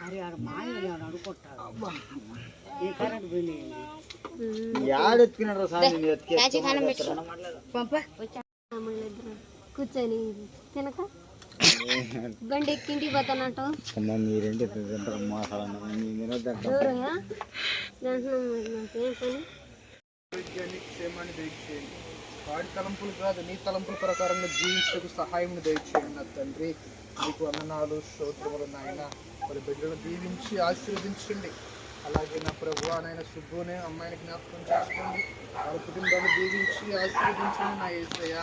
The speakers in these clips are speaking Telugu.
అరే ఆడ మాయ అడుకుంటాడు ఈ కరెంట్ ఎత్తుకున్నాడు సార్ పంప కూర్చొని తినక? బండి ఎక్కింటికి పోతానంట. అమ్మ మీరేంటి వాడి తలంపులు కాదు నీ తలంపుల ప్రకారంగా జీవించకు సహాయం దయచేయండి నా తండ్రి. నీకు వందనాలు స్తోత్రములు నాయన. మరి బిడ్డలను దీవించి ఆశీర్వదించండి. అలాగే నా ప్రభు నాయన సుబ్బునే అమ్మాయిని జ్ఞాపకం చేసుకోండి. వాళ్ళ కుటుంబాన్ని దీవించి ఆశీర్వదించండి నా ఏసయ్య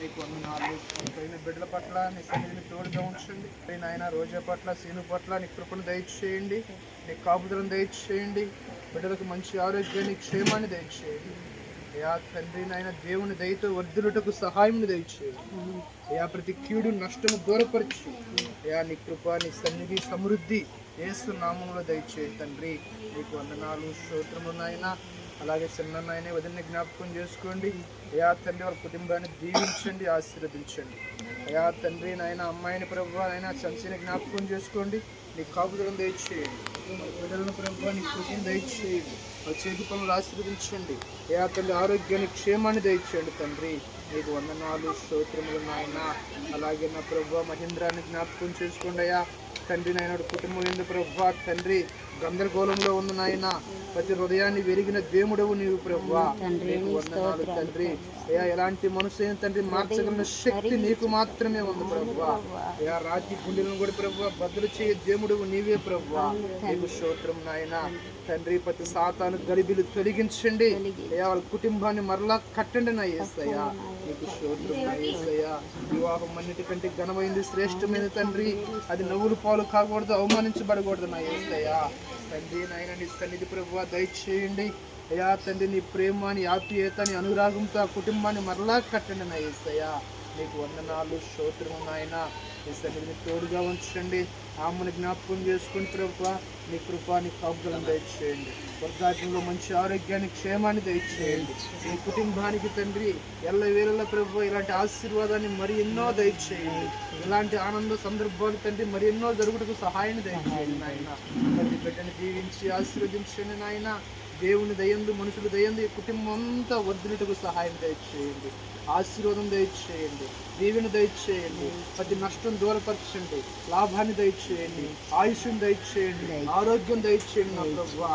నీకు వందనాలు. పైన బిడ్డల పట్ల నీ సన్నిధిని తోడుగా ఉంచండి. పై నాయన రోజా పట్ల సీను పట్ల నీ కృపను దయచేయండి. నీ కాపుదలను దయచేయండి. బిడ్డలకు మంచి ఆరోగ్యాన్ని క్షేమాన్ని దయచేయండి. అయా తండ్రి నాయన దేవుని దయతో వర్ధులుటకు సహాయం దయచు. అయా ప్రతి కీడు నష్టము దూరపరచు అయా నీ కృప నీ సన్నిధి సమృద్ధి ఏసు నామంలో దయచేయండి తండ్రి. నీకు వందనాలు స్తోత్రములు నాయన. అలాగే చిన్న నాయన జ్ఞాపకం చేసుకోండి. అయా తండ్రి వాళ్ళ కుటుంబాన్ని దీవించండి ఆశీర్వదించండి. అయా తండ్రి నాయన అమ్మాయిని ప్రభు అయినా చంచిన జ్ఞాపకం చేసుకోండి. నీ కాపుదలను దయచేయండి. బిడ్డలను ప్రభు నీ కృపను దయచేయండి. చేతి పనులు ఆశీర్వదించండి. అయా తండ్రి ఆరోగ్యాన్ని క్షేమాన్ని దయచేయండి తండ్రి. నీకు వందనాలు స్తోత్రములు నాయన. అలాగే నా ప్రభు మహేంద్రాన్ని జ్ఞాపకం చేసుకోండి అయ్యా. తండ్రి నాయన కుటుంబం ఎందు ప్రభు? తండ్రి గందరగోళంలో ఉన్న నాయన. ప్రతి హృదయాన్ని వెరిగిన దేవుడవు నీవు ప్రభు నీకు వందనాలు తండ్రి. అయ్యా ఎలాంటి మనసు తండ్రి మార్చగలిగిన శక్తి నీకు మాత్రమే ఉంది ప్రభు అయ్యా రాతి గుండెలను కూడా ప్రభు బదులు చేయ దేవుడు నీవే ప్రభు నీకు స్తోత్రం నాయన. తండ్రి ప్రతి సాతాను గలిబిలు తొలగించండి. అయ్యా వాళ్ళ కుటుంబాన్ని మరలా కట్టండి నా ఏసయ్యా. నీకు స్తోత్రం నా ఏసయ్యా. వివాహం అన్నిటికంటే ఘనమైంది శ్రేష్టమైన తండ్రి. అది నవ్వులు పాలు కాకూడదు అవమానించబడకూడదు నా ఏసయ్యా. తండ్రి నాయన నీ సన్నిధి ప్రభు దయచేయండి. అయ్యా తండ్రి నీ ప్రేమ నీ ఆప్యాయత నీ అనురాగంతో ఆ కుటుంబాన్ని మరలా కట్టండి నా ఏసయ్యా నీకు వందనాలు స్తోత్రము నాయన నీ సన్నిధిని తోడుగా ఉంచండి. ఆమెను జ్ఞాపకం చేసుకుని ప్రభు నీ కృపాని నీ కాపుదలను దయచేయండి. వర్గాటంలో మంచి ఆరోగ్యాన్ని క్షేమాన్ని దయచేయండి. నీ కుటుంబానికి తండ్రి ఎల్ల వేళల ప్రభు ఇలాంటి ఆశీర్వాదాన్ని మరి ఎన్నో దయచేయండి. ఇలాంటి ఆనంద సందర్భాలు తండ్రి మరి ఎన్నో జరుగుటకు సహాయాన్ని దయచేయండి నాయన. ప్రతి బిడ్డని దీవించి ఆశీర్వదించండి నాయన. దేవుని దయందు మనుషులు దయందు ఈ కుటుంబం అంతా వర్ధులటకు సహాయం దయచేయండి. ఆశీర్వాదం దయచేయండి. దీవెన దయచేయండి. ప్రతి నష్టం దూరపరచండి. లాభాన్ని దయచేయండి. ఆయుష్యం దయచేయండి. ఆరోగ్యం దయచేయండి నా ప్రభువా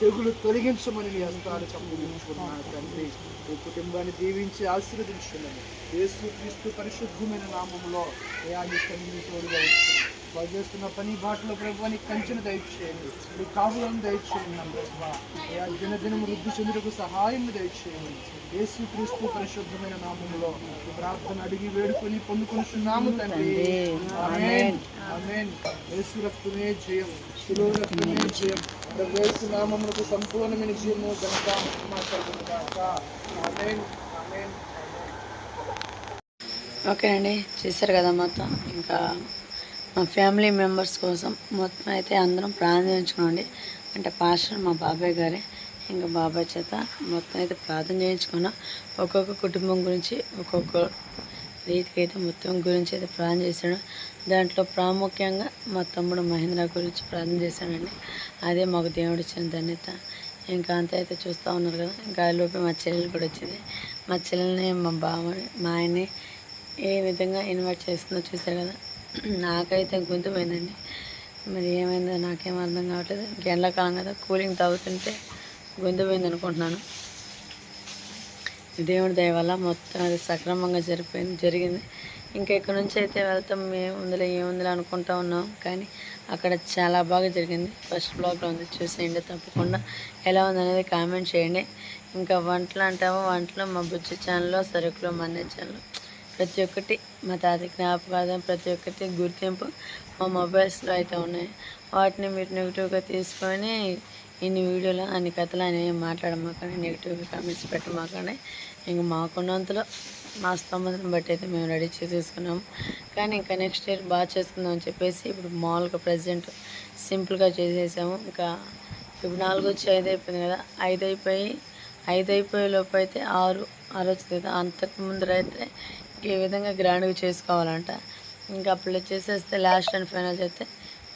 తెగులు తొలగించమని నీ హస్తాలు కప్పుకుంటున్నాను తండ్రి. ఈ కుటుంబాన్ని దీవించి ఆశీర్వదించండి యేసు క్రీస్తు పరిశుద్ధమైన నామంలో అయాన్ని సన్నిధి తోడుగా వచ్చింది వాళ్ళు చేస్తున్న పని బాటలో ప్రభు కంచెను దయచేయండి. నీ కాపులను దయచేయండి నా ప్రభు దినదినం వృద్ధి చెందుటకు సహాయం దయచేయండి. యేసు క్రీస్తు పరిశుద్ధమైన నామంలో ప్రార్థన అడిగి వేడుకొని పొందుకొనిచున్నాము తండ్రి. ఆమేన్. యేసు రక్తమే జయం. శిలువ రక్తమే జయం. యేసు నామమునకు సంపూర్ణమైన జయము గాక. ఆమేన్. ఆమేన్. ఓకేనండి చూసారు కదా మొత్తం ఇంకా మా ఫ్యామిలీ మెంబర్స్ కోసం మొత్తం అయితే అందరం ప్రార్థించుకోండి అంటే పాస్టర్ మా బాబాయ్ గారే ఇంకా బాబాయ్ చేత మొత్తం అయితే ప్రార్థన చేయించుకున్నాం. ఒక్కొక్క కుటుంబం గురించి ఒక్కొక్క రీతికి అయితే మొత్తం గురించి అయితే ప్రార్థన చేశాడు. దాంట్లో ప్రాముఖ్యంగా మా తమ్ముడు మహేంద్ర గురించి ప్రార్థన చేశాడండి. అదే మాకు దేవుడు ఇచ్చిన ధన్యత. ఇంకా అంత అయితే చూస్తూ ఉన్నారు కదా ఇంకా లోపే మా చెల్లెలు కూడా వచ్చింది. మా చెల్లెల్ని మా బావని మా ఆయన్ని ఏ విధంగా ఇన్వైట్ చేస్తుందో చూసారు కదా. నాకైతే గొంతు పోయిందండి. మరి ఏమైందో నాకేం అర్థం కావట్లేదు. ఎండాకాలం కదా కూలింగ్ తాగుతుంటే గొంతు పోయింది అనుకుంటున్నాను. దేవుడి దయ వల్ల మొత్తం అది సక్రమంగా జరిపోయింది జరిగింది. ఇంకా ఇక్కడ నుంచి అయితే వెళ్తాం ఏముందిలే ఏముందిలే అనుకుంటా ఉన్నాం. కానీ అక్కడ చాలా బాగా జరిగింది. ఫస్ట్ బ్లాగ్లో ఉంది చూసేయండి తప్పకుండా. ఎలా ఉందనేది కామెంట్ చేయండి. ఇంకా వంటలు అంటామో వంటలు మా బుజ్జి ఛానల్లో సరుకులు మన్నే ఛానల్ ప్రతి ఒక్కటి మా తాత జ్ఞాపకార్థం ప్రతి ఒక్కటి గుర్తింపు మా మొబైల్స్లో అయితే ఉన్నాయి. వాటిని మీరు నెగిటివ్గా తీసుకొని ఇన్ని వీడియోలు అన్ని కథలు అని ఏం మాట్లాడమాకండి. నెగిటివ్గా కామెంట్స్ పెట్టమాకండి. ఇంక మాకున్నంతలో మా స్తోమతను బట్టి అయితే మేము రెడీ చేసేసుకున్నాము. కానీ ఇంకా నెక్స్ట్ ఇయర్ బాగా చేసుకుందాం అని చెప్పేసి ఇప్పుడు మామూలుగా ప్రజెంట్ సింపుల్గా చేసేసాము. ఇంకా ఇప్పుడు నాలుగు వచ్చి ఐదు అయిపోయింది కదా ఐదు అయిపోయి ఐదు అయిపోయే లోపు అయితే ఆరు ఆరు వచ్చింది కదా అంతకు ముందర అయితే ఈ విధంగా గ్రాండ్గా చేసుకోవాలంట. ఇంకా అప్పుడు చేసేస్తే లాస్ట్ అండ్ ఫైనల్ చేస్తే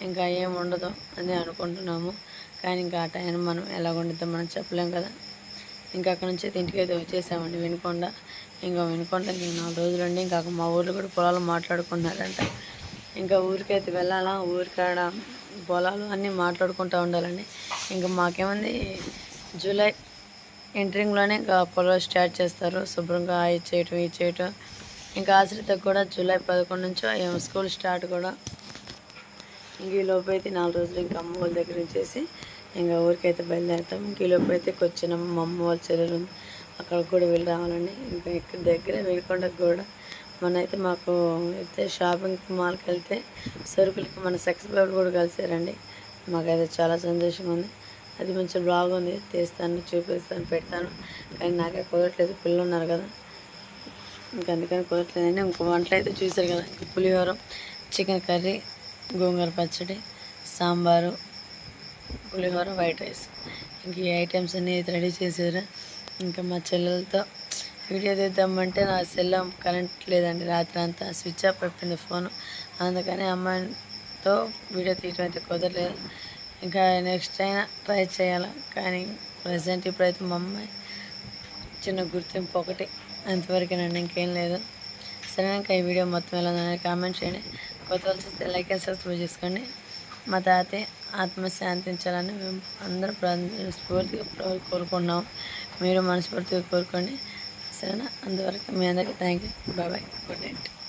ఇంకా ఏం ఉండదు అని అనుకుంటున్నాము. కానీ ఇంకా ఆ టైం మనం ఎలా ఉండిద్దాం మనం చెప్పలేం కదా. ఇంకా అక్కడ నుంచి అయితే ఇంటికి అయితే వచ్చేసామండి వినుకొండ. ఇంకా వినుకొండ ఇంకా నాలుగు రోజులు ఉండి ఇంకా మా ఊర్లో కూడా పొలాలు మాట్లాడుకున్నారంట ఇంకా ఊరికైతే వెళ్ళాలా ఊరికాడ పొలాలు అన్నీ మాట్లాడుకుంటూ ఉండాలండి. ఇంకా మాకేమంది జూలై ఎంట్రింగ్లోనే ఇంకా పొలాలు స్టార్ట్ చేస్తారు. శుభ్రంగా అవి చేయటం ఇది చేయటం ఇంకా ఆశ్రిత కూడా జూలై పదకొండు నుంచో ఏం స్కూల్ స్టార్ట్ కూడా. ఇంక ఈ అయితే నాలుగు రోజులు ఇంకా అమ్మ వాళ్ళ దగ్గర నుంచేసి ఇంకా ఊరికైతే బయలుదేరుతాం. ఇంక ఈ లోపు అయితే వచ్చిన. మా అమ్మ వాళ్ళ చెల్లెలు అక్కడ కూడా వెళ్ళి రావాలండి. ఇంకా ఇక్కడ దగ్గర వెళ్ళకొండకు కూడా. మనైతే మాకు అయితే షాపింగ్ మాల్కి వెళ్తే సరుకులకి మన సెక్స్ బాబు కూడా కలిసారండి. మాకైతే చాలా సంతోషంగా ఉంది. అది మంచి బ్లాగ్ ఉంది. తీస్తాను చూపిస్తాను పెడతాను. కానీ నాకే కుదరట్లేదు. పిల్లలు ఉన్నారు కదా. ఇంకా అందుకని కుదరట్లేదండి. ఇంకో వంటలు అయితే చూసారు కదా. పులిహోర చికెన్ కర్రీ గోంగూర పచ్చడి సాంబారు పులిహోర వైట్ రైస్. ఇంక ఈ ఐటమ్స్ అన్నీ అయితే రెడీ చేసారు ఇంకా మా చెల్లెలతో వీడియో తీద్దామంటే నా సెల్ కరెంట్ లేదండి. రాత్రి అంతా స్విచ్ ఆఫ్ అయిపోయింది ఫోన్. అందుకని అమ్మాయితో వీడియో తీయటం అయితే కుదరలేదు. ఇంకా నెక్స్ట్ అయినా ట్రై చేయాలి. కానీ ప్రజెంట్ ఇప్పుడైతే మా అమ్మాయి చిన్న గుర్తింపు ఒకటి అంతవరకేనండి ఇంకేం లేదు. సరే ఇంకా ఈ వీడియో మొత్తం ఎలా ఉందని కామెంట్ చేయండి. కొత్త వాళ్ళు చూస్తే లైక్ అండ్ సబ్స్క్రైబ్ చేసుకోండి. మా తాతయ్య ఆత్మశాంతించాలని మేము అందరూ స్ఫూర్తిగా కోరుకుంటున్నాం. మీరు మనస్ఫూర్తిగా కోరుకోండి. సరేనా? అందువరకు మీ అందరికీ thank you bye bye good night